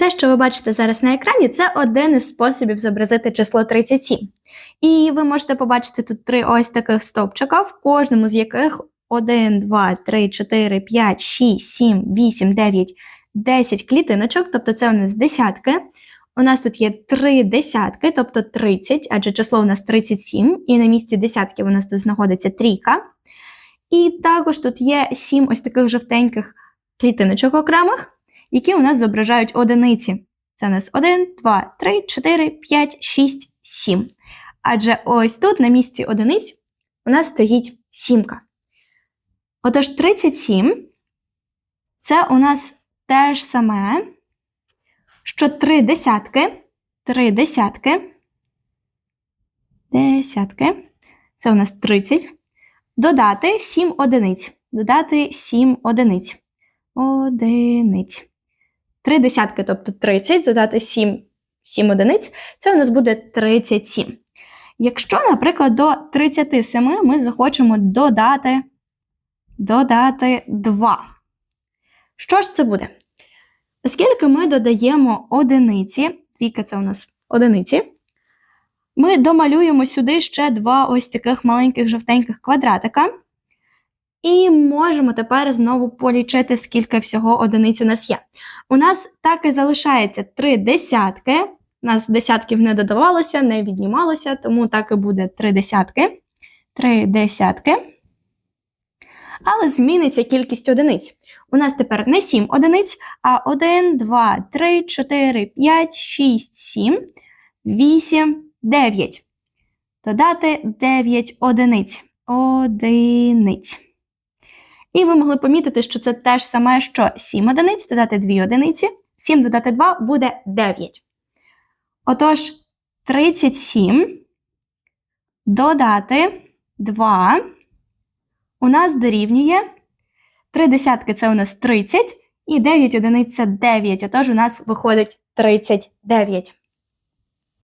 Те, що ви бачите зараз на екрані, це один із способів зобразити число 37. І ви можете побачити тут три ось таких стовпчика, в кожному з яких 1, 2, 3, 4, 5, 6, 7, 8, 9, 10 клітиночок, тобто це у нас десятки. У нас тут є три десятки, тобто 30, адже число у нас 37, і на місці десятків у нас тут знаходиться трійка. І також тут є 7 ось таких жовтеньких клітиночок окремих, які у нас зображають одиниці. Це у нас 1, 2, 3, 4, 5, 6, 7. Адже ось тут на місці одиниць у нас стоїть сімка. Отож, 37 це у нас те ж саме, що три десятки, три десятки, десятки, це у нас 30, додати 7 одиниць, додати 7 одиниць, одиниць. Три десятки, тобто 30, додати 7, 7 одиниць, це у нас буде 37. Якщо, наприклад, до 37 ми захочемо додати, додати 2. Що ж це буде? Оскільки ми додаємо одиниці, двійка це у нас одиниці, ми домалюємо сюди ще два ось таких маленьких жовтеньких квадратика. І можемо тепер знову полічити, скільки всього одиниць у нас є. У нас так і залишається три десятки. У нас десятків не додавалося, не віднімалося, тому так і буде три десятки. Три десятки. Але зміниться кількість одиниць. У нас тепер не 7 одиниць, а 1, 2, 3, 4, 5, 6, 7, 8, 9. Додати 9 одиниць. Одиниць. І ви могли помітити, що це те ж саме, що 7 одиниць, додати 2 одиниці. 7 додати 2 буде 9. Отож, 37 додати 2 у нас дорівнює 3 десятки це у нас 30, і 9 одиниць це 9. Отож, у нас виходить 39.